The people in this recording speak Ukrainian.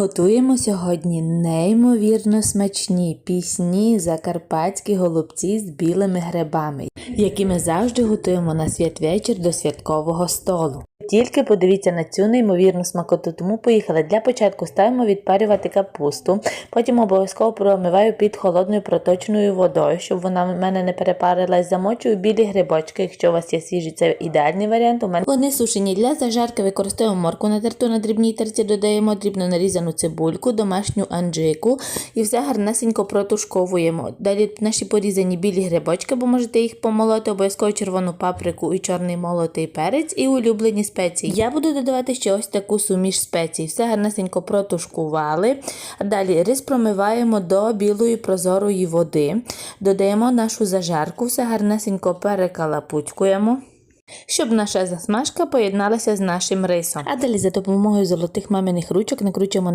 Готуємо сьогодні неймовірно смачні пісні закарпатські голубці з білими грибами, які ми завжди готуємо на святвечір до святкового столу. Тільки подивіться на цю неймовірну смакоту, тому поїхали. Для початку ставимо відпарювати капусту, потім обов'язково промиваю під холодною проточною водою, щоб вона в мене не перепарилась. Замочую білі грибочки. Якщо у вас є свіжі, це ідеальний варіант. У мене вони сушені для зажарки. Використовуємо морку натерту на дрібній терці, додаємо дрібно нарізану цибульку, домашню анджику і все гарнесенько протушковуємо. Далі наші порізані білі грибочки, бо можете їх помолоти, обов'язково червону паприку і чорний молотий перець і улюблені спеції. Я буду додавати ще ось таку суміш спецій. Все гарнесенько протушкували. Далі рис промиваємо до білої прозорої води. Додаємо нашу зажарку, все гарнесенько перекалапутькуємо. Щоб наша засмажка поєдналася з нашим рисом. А далі за допомогою золотих маминих ручок накручуємо